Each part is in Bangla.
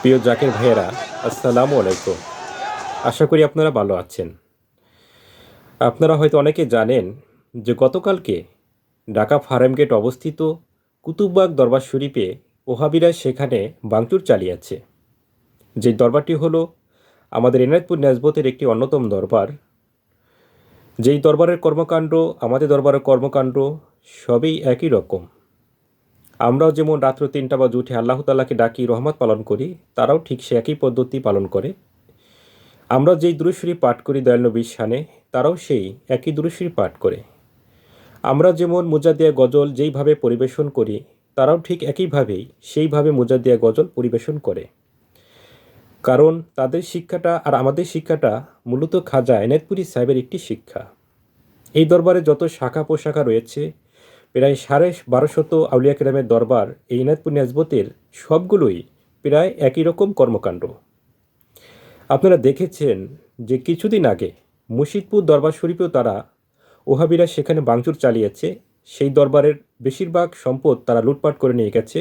প্রিয় জাকের ভাইয়েরা, আসসালামু আলাইকুম। আশা করি আপনারা ভালো আছেন। আপনারা হয়তো অনেকে জানেন যে গতকালকে ঢাকা ফার্ম গেট অবস্থিত কুতুববাগ দরবার শরীফে ওহাবিরা সেখানে ভাঙচুর চালিয়েছে। যে দরবারটি হলো আমাদের এনায়তপুর নেজবতের একটি অন্যতম দরবার। যেই দরবারের কর্মকাণ্ড, আমাদের দরবারের কর্মকাণ্ড সবই একই রকম। আমরাও যেমন রাত্র তিনটা বাজে উঠে আল্লাহ তাল্লাহকে ডাকি, রহমত পালন করি, তারাও ঠিক সে একই পদ্ধতি পালন করে। আমরা যেই দুরুশ্বরী পাঠ করি দয়াল নবীর শানে, তারাও সেই একই দুরুশ্বরী পাঠ করে। আমরা যেমন মুজাদিয়া গজল যেইভাবে পরিবেশন করি, তারাও ঠিক একইভাবেই সেইভাবে মুজাদিয়া গজল পরিবেশন করে। কারণ তাদের শিক্ষাটা আর আমাদের শিক্ষাটা মূলত খাজা এনায়তপুরি সাহেবের একটি শিক্ষা। এই দরবারে যত শাখা পোশাখা রয়েছে প্রায় সাড়ে বারোশত আউলিয়া কেরামের দরবার এই ইনায়তপুর নেজবতের সবগুলোই প্রায় একই রকম কর্মকাণ্ড। আপনারা দেখেছেন যে কিছুদিন আগে মুর্শিদপুর দরবার শরীফেও তারা ওহাবিরা সেখানে বাংচুর চালিয়েছে, সেই দরবারের বেশিরভাগ সম্পদ তারা লুটপাট করে নিয়ে গেছে,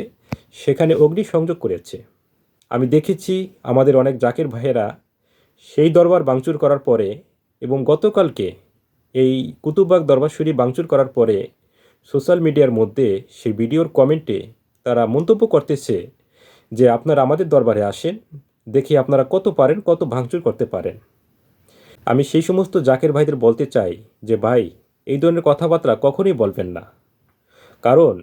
সেখানে অগ্নিসংযোগ করেছে। আমি দেখেছি আমাদের অনেক জাকের ভাইয়েরা সেই দরবার বাংচুর করার পরে এবং গতকালকে এই কুতুববাগ দরবার শরীফ বাংচুর করার পরে সোশ্যাল মিডিয়ার মধ্যে সেই ভিডিওর কমেন্টে তারা মন্তব্য করতেছে যে আপনারা আমাদের দরবারে আসেন, দেখি আপনারা কত পারেন, কত ভাঙচুর করতে পারেন। আমি সেই সমস্ত জাকের ভাইদের বলতে চাই যে, ভাই, এই ধরনের কথাবার্তা কখনোই বলবেন না। কারণ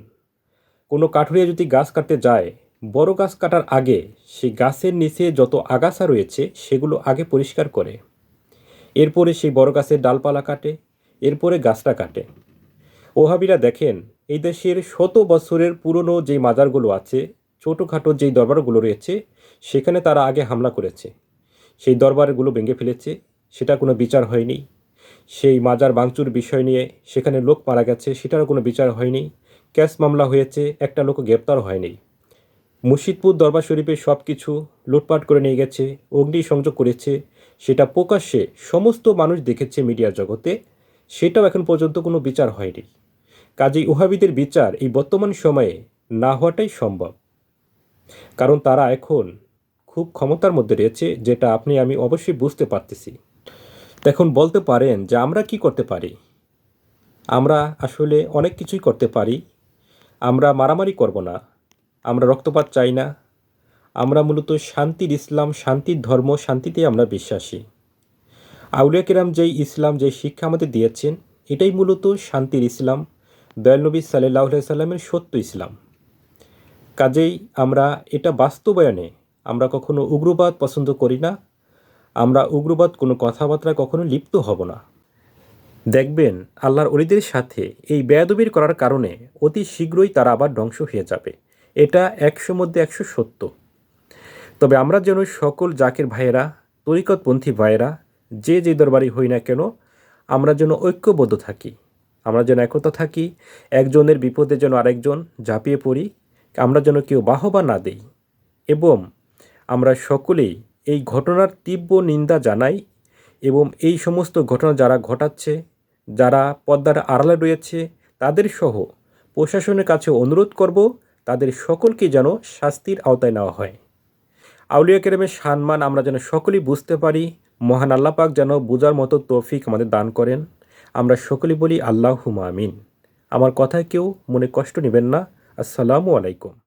কোনো কাঠুরিয়া যদি গাছ কাটতে যায়, বড় গাছ কাটার আগে সেই গাছের নিচে যত আগাছা রয়েছে সেগুলো আগে পরিষ্কার করে। এরপরে সেই বড় গাছের ডালপালা কাটে, এরপরে গাছটা কাটে। ওহাবিরা দেখেন, এই দেশের শত বছরের পুরনো যেই মাজারগুলো আছে, ছোটোখাটো যেই দরবারগুলো রয়েছে, সেখানে তারা আগে হামলা করেছে। সেই দরবারগুলো ভেঙে ফেলেছে, সেটা কোনো বিচার হয়নি। সেই মাজার ভাঙচুর বিষয় নিয়ে সেখানে লোক মারা গেছে, সেটারও কোনো বিচার হয়নি। ক্যাশ মামলা হয়েছে, একটা লোক গ্রেপ্তার হয়নি। মুর্শিদপুর দরবার শরীফে সব কিছু লুটপাট করে নিয়ে গেছে, অগ্নি সংযোগ করেছে, সেটা প্রকাশ্যে সমস্ত মানুষ দেখেছে মিডিয়ার জগতে, সেটাও এখন পর্যন্ত কোনো বিচার হয়নি। কাজেই ওহাবিদের বিচার এই বর্তমান সময়ে না হওয়াটাই সম্ভব। কারণ তারা এখন খুব ক্ষমতার মধ্যে রয়েছে, যেটা আপনি, আমি অবশ্যই বুঝতে পারতেছি। তো এখন বলতে পারেন যে আমরা কি করতে পারি? আমরা আসলে অনেক কিছুই করতে পারি। আমরা মারামারি করব না। আমরা রক্তপাত চাই না। আমরা মূলত শান্তির ইসলাম, শান্তির ধর্ম, শান্তিতে আমরা বিশ্বাসী। আউলিয়া কিরাম যেই ইসলাম যে শিক্ষা আমাদের দিয়েছেন, এটাই মূলত শান্তির ইসলাম। দয়াল নবী সাল্লাহ সাল্লামের সত্য ইসলাম। কাজেই আমরা এটা বাস্তবায়নে আমরা কখনো উগ্রবাদ পছন্দ করি না, আমরা উগ্রবাদ কোনো কথাবার্তা কখনো লিপ্ত হব না। দেখবেন আল্লাহর অলিদের সাথে এই বেয়াদবির করার কারণে অতি শীঘ্রই তারা আবার ধ্বংস হয়ে যাবে। এটা একশো মধ্যে একশো সত্য। তবে আমরা যেন সকল জাকের ভাইয়েরা, তরিকতপন্থী ভাইয়েরা, যে যে দরবারই হই না কেন, আমরা যেন ঐক্যবদ্ধ থাকি। আমরা যেন একতা থাকি, একজনের বিপদে যেন আরেকজন ঝাঁপিয়ে পড়ি, আমরা যেন কেউ বাহবা না দেই। এবং আমরা সকলেই এই ঘটনার তীব্র নিন্দা জানাই এবং এই সমস্ত ঘটনা যারা ঘটাচ্ছে, যারা পদ্মার আড়ালে রয়েছে, তাদের সহ প্রশাসনের কাছে অনুরোধ করব, তাদের সকলকে যেন শাস্তির আওতায় নেওয়া হয়। আউলিয়া কেরামের সম্মান আমরা যেন সকলেই বুঝতে পারি, মহান আল্লাপাক যেন বোঝার মতো তৌফিক আমাদের দান করেন। আমরা সকলে বলি আল্লাহ আমিন। আমার কথায় কেউ মনে কষ্ট নেবেন না। আসসালামু আলাইকুম।